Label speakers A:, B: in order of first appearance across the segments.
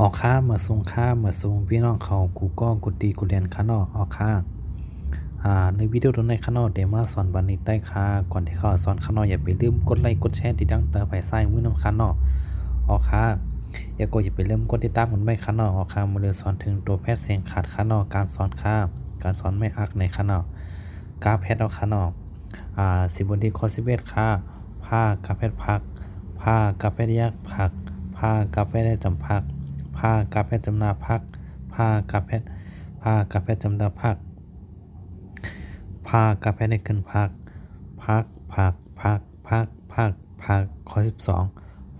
A: ออกค่ามาส่งค่ามาส่งพี่น้องเขากูก็กูตีกูเรียนค่านาะออกค่าอ่าในวิดีโอตรงในค่านาะเดี๋ยวมาสอนวันนี้ได้ค่าก่อนที่เขาสอนค่านาะอย่าไปลืมกดไลค์กดแชร์ติดตั้งเตอร์ไปใส่มือน้ำค่านาะออกค่าอย่าก็อย่าไปลืมกดติดตามกันไว้ค่านาะออกค่ามาเรียนสอนถึงตัวแพทย์เสียงขาดค่านาะการสอนค่าการสอนไม่อักในค่านาะกาแพทย์เอาค่านาะอ่าสิบนที่ข้อ11ค่าผ้ากาแพทย์พักผ้ากาแพทย์แยกผักผ้ากาแพทย์ได้จำพัก ผ้ากาแฟจำนาพักผ้ากาแฟผ้ากาแฟจำนาพักผ้ากาแฟในขึ้นพักพักผักพักพักพักพักข้อสิบสอง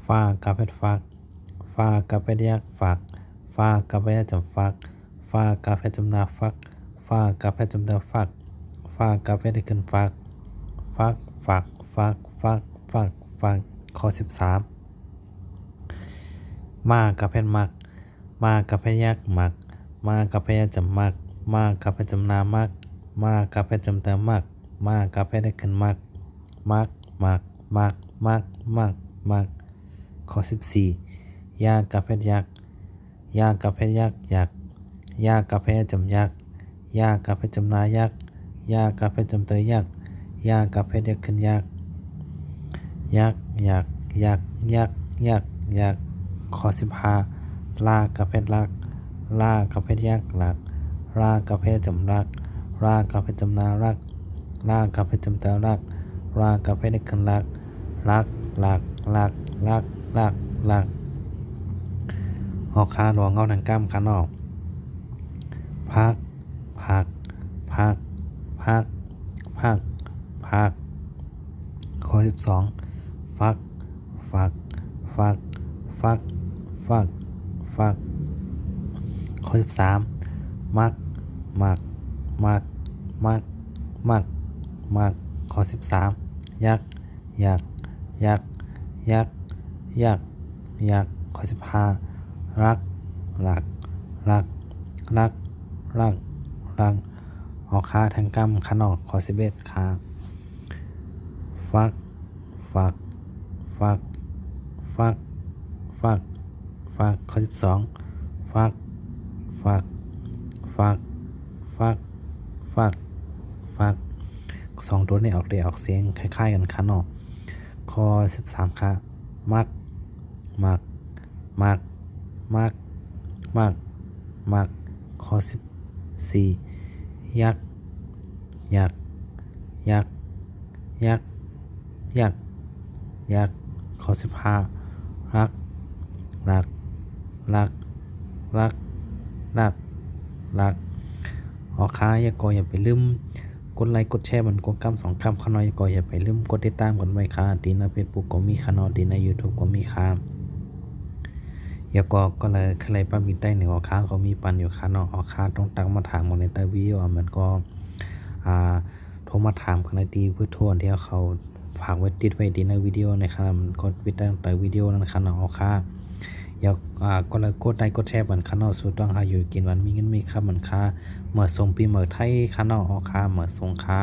A: ฟ้ากาแฟฟักฟากาแฟแยกฝักฟากาแฟจำฟักฟากาแฟจำนาฟักฟากาแฟจำนาฟักฟากาแฟในขึ้นฟักฟักฝักฟักฟักฟักฟักข้อสิบามมากับแพนมัก มากับแพยักมัก มากับแพนจำมัก มากับแพจำนามัก มากับแพจำเตมัก มากับแพนได้ขึ้นมัก มัก มัก มัก มัก มัก มัก ข้อสิบสี่ยากับแพยักยากับแพยักยักยากับแพจำยักยากับแพจำนายักยากับแพจำเตยยักยากับแพนได้ขึ้นยักยักยักยักยักยักยักข้อสิบห้า ลากับเพชรลักลากับเพชรยักหลักลากับเพชรจำรักลากับเพชรจำนารักลากับเพชรจำตารักลากับเพชรได้ขึ้นรักรักหลักหลักลักลักลักออกคาหลวงเงาหนังกล้ามขาออกพักพักพักพักพักพักข้อสิบสองฟัก ฟัก ฟัก ฟัก ฟัก ฟัก ข้อสิบสามมัก มัก มัก มัก มัก มัก ข้อสิบสามยัก ยัก ยัก ยัก ยัก ยัก ข้อสิบห้ารักรักรัก รัก รัก รัก ออกค่าทางกรรมขนอกข้อสิบเอ็ดค่าฟัก ฟัก ฟัก ฟัก ฟัก ฟักข้อสิบสองฟักฟักฟักฟักฟักฟักสองตัวนี้ออกเดียออกเสียงคล้าย ๆ กันค่ะเนาะข้อสิบสามค่ะมักมักมักมักมักมักข้อสิบสี่ยักยักยักยักยักยักข้อสิบห้ารักรัก รัก รัก รัก รัก ออค้าอย่าก็ออย่าไปลืม กดไลค์กดแชร์มันกดกำสองคำขน้อยอย่าก็อย่าไปลืมกดติดตามกันไว้ค่ะดีในเฟซบุ๊กก็มีค่ะนาะดีใน YouTube ก็มีค่ะอย่าก็ก็เลยใครป้ามีใต้หนึ่งออค้าก็มีปันอยู่ค่ะเนาะออค้าต้องตักมาถามกันในใต้วิดีโอมันก็อ่าโทรมาถามกันในตีเพื่อทวนที่เขาฝากไว้ติดไว้ดีในวิดีโอในครับมันก็วิดตั้งแต่วิดีโอนั้นค่ะเนาะออค้า อยากอ่าก็เลยกดไลค์กดแชร์บันคานอสู่ต้องหาอยู่กินวันมีเงินมีค่ามันค่าเมื่อส่งปีเมื่อไทยคานอออกค่าเมื่อส่งค่า